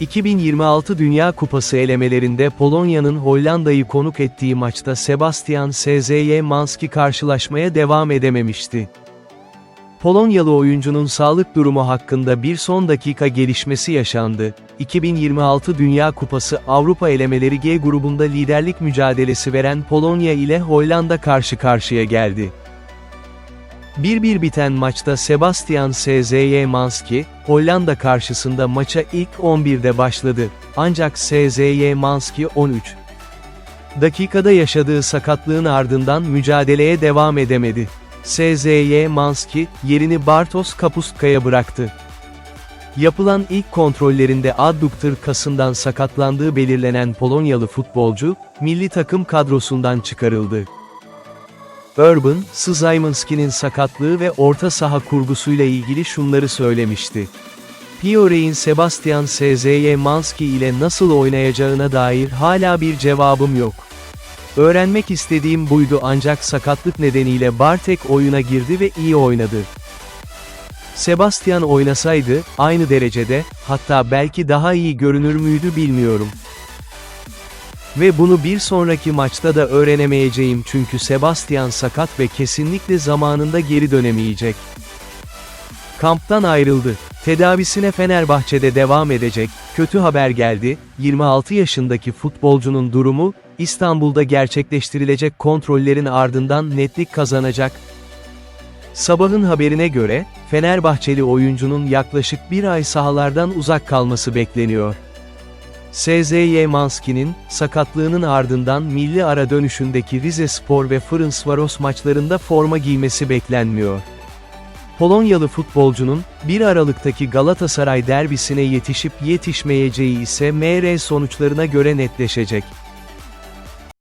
2026 Dünya Kupası elemelerinde Polonya'nın Hollanda'yı konuk ettiği maçta Sebastian SZY Manski karşılaşmaya devam edememişti. Polonyalı oyuncunun sağlık durumu hakkında bir son dakika gelişmesi yaşandı. 2026 Dünya Kupası Avrupa elemeleri G grubunda liderlik mücadelesi veren Polonya ile Hollanda karşı karşıya geldi. 1-1 biten maçta Sebastian SZY Manski, Hollanda karşısında maça ilk 11'de başladı, ancak SZY Manski 13 dakikada yaşadığı sakatlığın ardından mücadeleye devam edemedi. SZY Manski, yerini Bartosz Kapustka'ya bıraktı. Yapılan ilk kontrollerinde adduktor kasından sakatlandığı belirlenen Polonyalı futbolcu, milli takım kadrosundan çıkarıldı. Urban, Szymanski'nin sakatlığı ve orta saha kurgusuyla ilgili şunları söylemişti. Piore'in Sebastian SZY Manski ile nasıl oynayacağına dair hala bir cevabım yok. Öğrenmek istediğim buydu ancak sakatlık nedeniyle Bartek oyuna girdi ve iyi oynadı. Sebastian oynasaydı, aynı derecede, hatta belki daha iyi görünür müydü bilmiyorum. Ve bunu bir sonraki maçta da öğrenemeyeceğim çünkü Sebastian sakat ve kesinlikle zamanında geri dönemeyecek. Kamptan ayrıldı. Tedavisine Fenerbahçe'de devam edecek. Kötü haber geldi. 26 yaşındaki futbolcunun durumu, İstanbul'da gerçekleştirilecek kontrollerin ardından netlik kazanacak. Sabahın haberine göre, Fenerbahçeli oyuncunun yaklaşık bir ay sahalardan uzak kalması bekleniyor. SZY Manski'nin, sakatlığının ardından milli ara dönüşündeki Rize Spor ve Ferencvaros maçlarında forma giymesi beklenmiyor. Polonyalı futbolcunun, 1 Aralık'taki Galatasaray derbisine yetişip yetişmeyeceği ise MR sonuçlarına göre netleşecek.